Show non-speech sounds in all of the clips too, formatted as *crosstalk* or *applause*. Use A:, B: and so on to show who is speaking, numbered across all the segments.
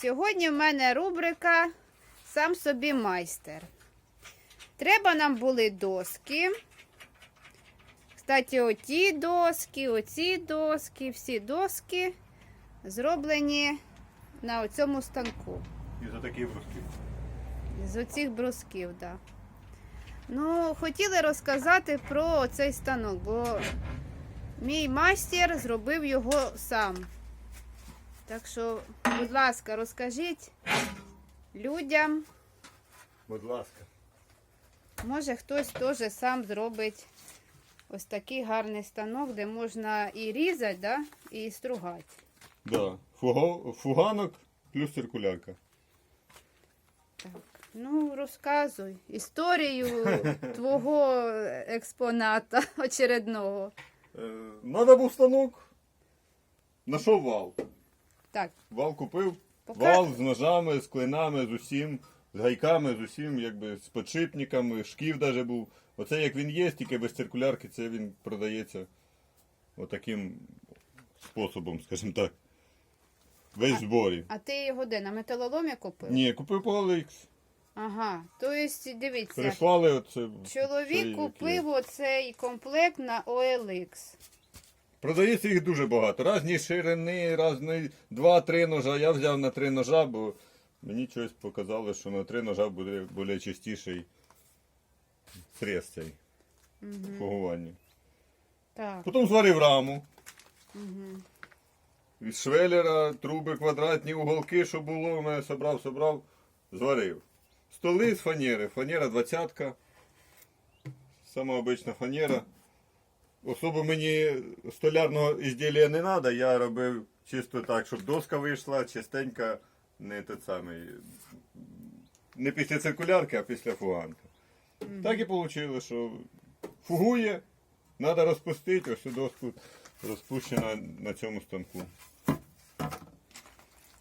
A: Сьогодні в мене рубрика Сам собі майстер. Треба нам були доски. Кстати, оті доски, оці доски, всі доски зроблені на цьому станку.
B: І за такі бруски.
A: З оцих брусків, да. Ну, хотіли розказати про цей станок, бо мій майстер зробив його сам. Так що, будь ласка, розкажіть людям,
B: Будь ласка.
A: може хтось теж сам зробить ось такий гарний станок, де можна і різати, да, і стругати.
B: Да. Фуго... Фуганок плюс циркулярка.
A: Так. Ну, розказуй історію *laughs* твого експоната очередного.
B: Е, надо був станок. Нашов вал.
A: Так,
B: Вал купив.
A: Пока-
B: Вал з ножами, з клинами, з усім, з гайками, з усім, якби з подшипниками, шків навіть був. Оце як він є, тільки без циркулярки, це він продається отаким способом, скажімо так. Весь в зборі.
A: а ти його де на металоломі купив?
B: Ні, купив по OLX.
A: Ага. Тобто, дивіться,
B: Прислали оце.
A: чоловік
B: це,
A: купив оцей комплект на OLX.
B: Продається їх дуже багато. Різні ширини, різні два-три ножа. Я взяв на три ножа, бо мені щось показало, що на три ножа буде більш чистіший срез цей
A: Угу.
B: фугування.
A: Так.
B: Потім зварив раму.
A: Угу.
B: Від швеллера, труби квадратні, уголки, що було, у мене собрав, собрав, зварив. Столи з фанери, фанера двадцятка. Сама обична фанера. Особо мені столярного ізділля не треба, я робив чисто так, щоб доска вийшла, чистенька, не те самий. Не після циркулярки, а після фуганки. Так і вийшло, що фугує, треба розпустити, ось цю доску розпущена на цьому станку.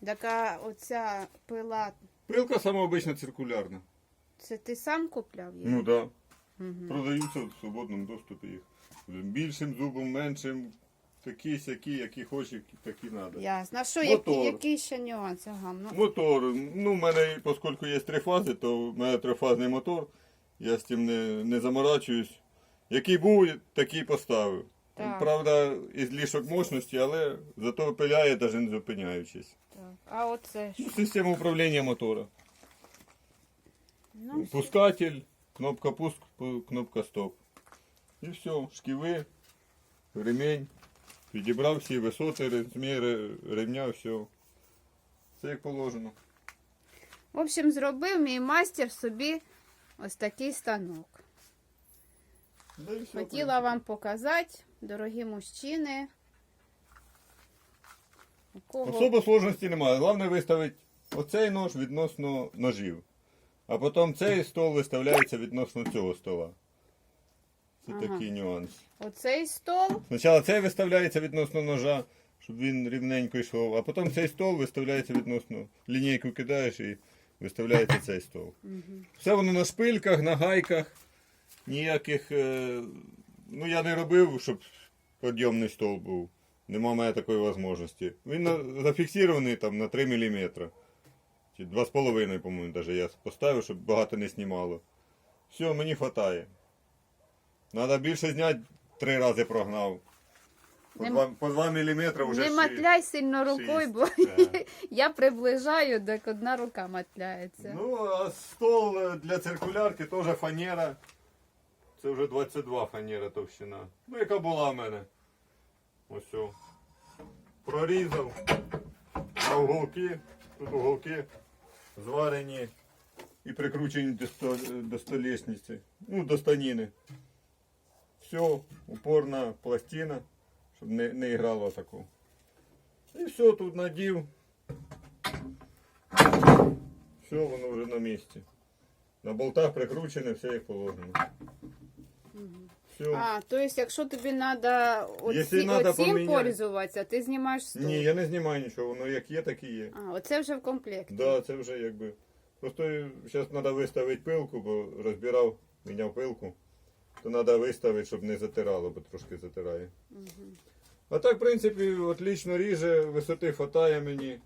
A: Така оця пила,
B: Пилка сама обична циркулярна.
A: це ти сам купляв її?
B: Ну так. Да.
A: Угу.
B: Продаються в свободному доступі їх. Більшим зубом, меншим, такі сякі, які хочеш, такі треба.
A: Ясно. А що, які,
B: Мотор.
A: які ще нюанси? Ага, ну,
B: Мотор. Ну, в мене, оскільки є три фази, то в мене трифазний мотор. Я з тим не, не заморачуюсь. Який був, такий поставив.
A: Так.
B: Правда, із лішок мощності, але зато пиляє, навіть не зупиняючись.
A: так. А оце що?
B: Ну, Система управління мотора.
A: Ну,
B: Пускатель, кнопка пуск, пу- кнопка стоп. І все, шківи, ремень. Підібрав всі висоти, розміри ремня, все. Все як положено.
A: В общем, зробив мій майстер собі ось такий станок.
B: Да і все,
A: Хотіла вам показати, дорогі мужчини. У кого
B: Особо сложності немає. Головне виставити оцей нож відносно ножів. А потім цей стол виставляється відносно цього стола. Це
A: Ага.
B: такий нюанс.
A: оцей стол,
B: Спочатку цей виставляється відносно ножа, щоб він рівненько йшов, а потім цей стол виставляється відносно. Лінійку кидаєш і виставляється цей стол. Все воно на шпильках, на гайках. Ніяких. Е... Ну я не робив, щоб підйомний стол був. Нема мене такої можливості. Він на- зафіксований там на 3 мм. Чи 2,5, по-моєму, навіть я поставив, щоб багато не знімало. Все, мені вистачає. Треба більше зняти, три рази прогнав. По
A: Не-
B: 2, по 2 мм вже
A: не
B: ши-
A: матляй сильно рукою, бо
B: Так. *laughs*
A: я приближаю, так одна рука матляється.
B: Ну, а стол е, для циркулярки теж фанера. Це вже 22 фанера товщина. Ну, яка була в мене. Ось. о. Прорізав. На уголки. Тут уголки зварені і прикручені до, сто, до столешниці. Ну, до станіни. Все, упорна пластина, щоб не, не грало таку. І все, тут надів. Все, воно вже на місці. На болтах прикручене, все як положено. Все.
A: А, то есть, якщо тобі треба
B: Якщо
A: оці,
B: надо поміняти.
A: пользуватися, ти знімаєш стол.
B: Ні, я не знімаю нічого, воно як є, так і є.
A: А, оце вже в комплекті.
B: Да, це вже якби. Просто зараз треба виставити пилку, бо розбирав, міняв пилку. То треба виставити, щоб не затирало, бо трошки затирає. А так, в принципі, отлично ріже, висоти хватає мені.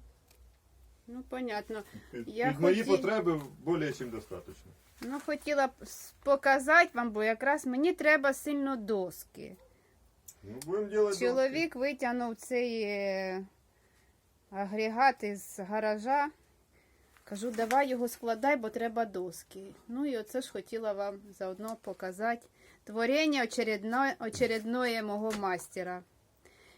A: Ну, понятно.
B: Під,
A: Я
B: під мої
A: хотів-
B: потреби більш ніж достатньо.
A: Ну, хотіла б с- показати вам, бо якраз мені треба сильно доски.
B: Ну, будемо робити
A: Чоловік витягнув цей е, агрегат із гаража. Кажу, давай його складай, бо треба доски. Ну і оце ж хотіла вам заодно показати творення очередно, очередної мого мастера.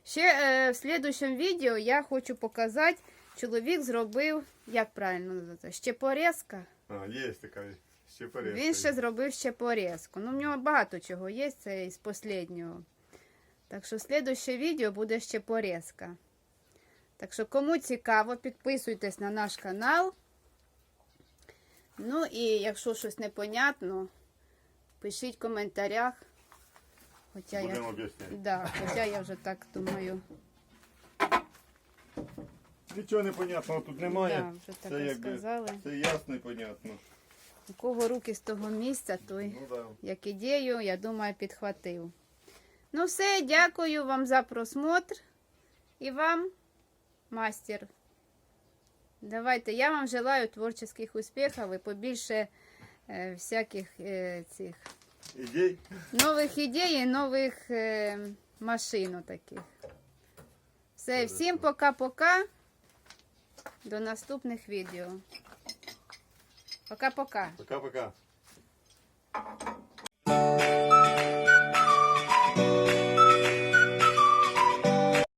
A: Ще е, в слідущому відео я хочу показати, чоловік зробив, як правильно називається, щепорезка.
B: А, є така ще порядка.
A: Він ще зробив ще порізку. Ну, в нього багато чого є, це із останнього. Так що слідуще відео буде ще порізка. Так що, кому цікаво, підписуйтесь на наш канал. Ну і якщо щось непонятно, пишіть в коментарях. Хоча я,
B: об'ясняти.
A: да, хоча я вже так думаю.
B: Нічого непонятного тут немає.
A: Да, вже так
B: Це якби-
A: сказали.
B: Це ясно і понятно.
A: У кого руки з того місця, той.
B: Ну, да.
A: як ідею, я думаю, підхватив. Ну все, дякую вам за просмотр. І вам, мастер. Давайте, я вам желаю творчих успіхів і побільше всяких е, цих
B: Ідей.
A: нових ідей і нових е, машин таких. Все, всім пока-пока. До наступних відео. Пока-пока.
B: Пока-пока.